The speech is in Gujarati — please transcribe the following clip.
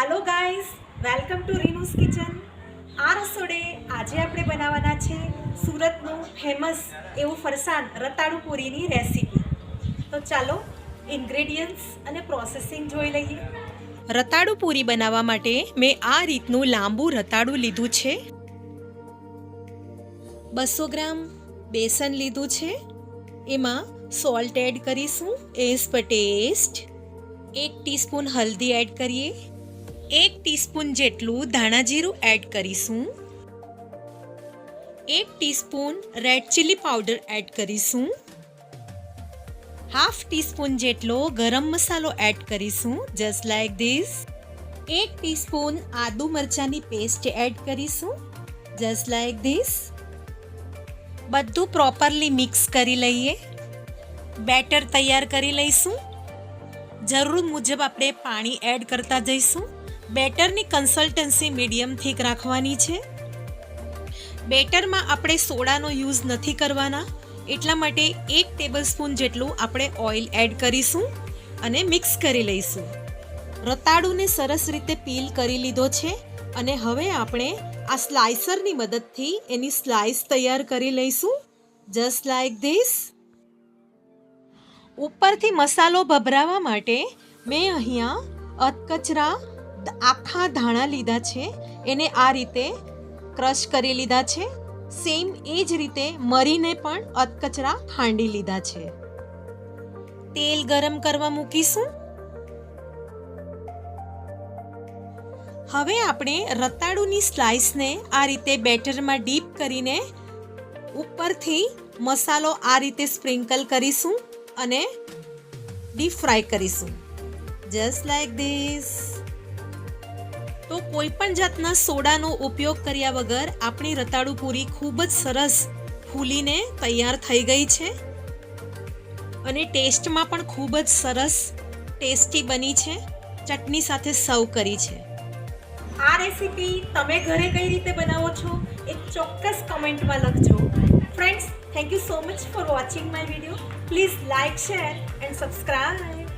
Hello guys welcome to Reenu's kitchen આ રસોડે આજે આપણે બનાવવાના છે સુરતનું ફેમસ એવું ફરસાણ રતાળુ પૂરીની રેસીપી તો ચાલો ઇન્ગ્રેડિયન્ટ્સ અને પ્રોસેસિંગ જોઈ લઈએ. રતાળુ પૂરી બનાવવા માટે મેં આ રીતનું લાંબુ રતાળું લીધું છે. બસો ગ્રામ બેસન લીધું છે. એમાં સોલ્ટ એડ કરીશું. એઝ પર ટેસ્ટ એક ટીસ્પૂન હલ્દી એડ કરીએ. એક ટીસ્પૂન જેટલું ધાણા જીરું એડ કરીશું. એક teaspoon red chilli powder add કરીશું. હાફ ટીસ્પૂન જેટલો ગરમ મસાલો એડ કરીશું જસ્ટ લાઈક ધીસ એક ટીસ્પૂન આદુ મરચાંની પેસ્ટ એડ કરીશું જસ્ટ લાઈક ધીસ બધું પ્રોપરલી મિક્સ કરી લઈએ. બેટર તૈયાર કરી લઈશું. જરૂર મુજબ આપણે પાણી એડ કરતા જઈશું. બેટરની કન્સલ્ટન્સી મીડિયમ થીક રાખવાની છે. બેટરમાં આપણે સોડાનો યુઝ નથી કરવાના. એટલા માટે એક ટેબલ સ્પૂન જેટલું આપણે ઓઇલ એડ કરીશું અને મિક્સ કરી લઈશું. રતાળુને સરસ રીતે પીલ કરી લીધો છે અને હવે આપણે આ સ્લાઇસરની મદદથી એની સ્લાઇસ તૈયાર કરી લઈશું. Just like this. ઉપરથી મસાલો ભભરાવા માટે મેં અહીંયા અધકચરા આખા ધાણા લીધા છે, એને આ રીતે ક્રશ કરી લીધા છે. સેમ એ જ રીતે મરીને પણ અધકચરા ખાંડી લીધા છે. તેલ ગરમ કરવા મૂકીશું. હવે આપણે રતાળુની સ્લાઇસને આ રીતે બેટરમાં ડીપ કરીને ઉપરથી મસાલો આ રીતે સ્પ્રિંકલ કરીશું અને ડીપ ફ્રાય કરીશું. જસ્ટ લાઈક ધીસ તો કોઈ પણ જાતના સોડાનો ઉપયોગ કર્યા વગર આપણી રતાળુ પૂરી ખૂબ જ સરસ ફૂલીને તૈયાર થઈ ગઈ છે. અને ટેસ્ટમાં પણ ખૂબ જ સરસ ટેસ્ટી બની છે. ચટણી સાથે સર્વ કરી છે. આ રેસીપી તમે ઘરે કઈ રીતે બનાવો છો એ ચોક્કસ કમેન્ટમાં લખજો. Friends thank you so much for watching my video please like share and subscribe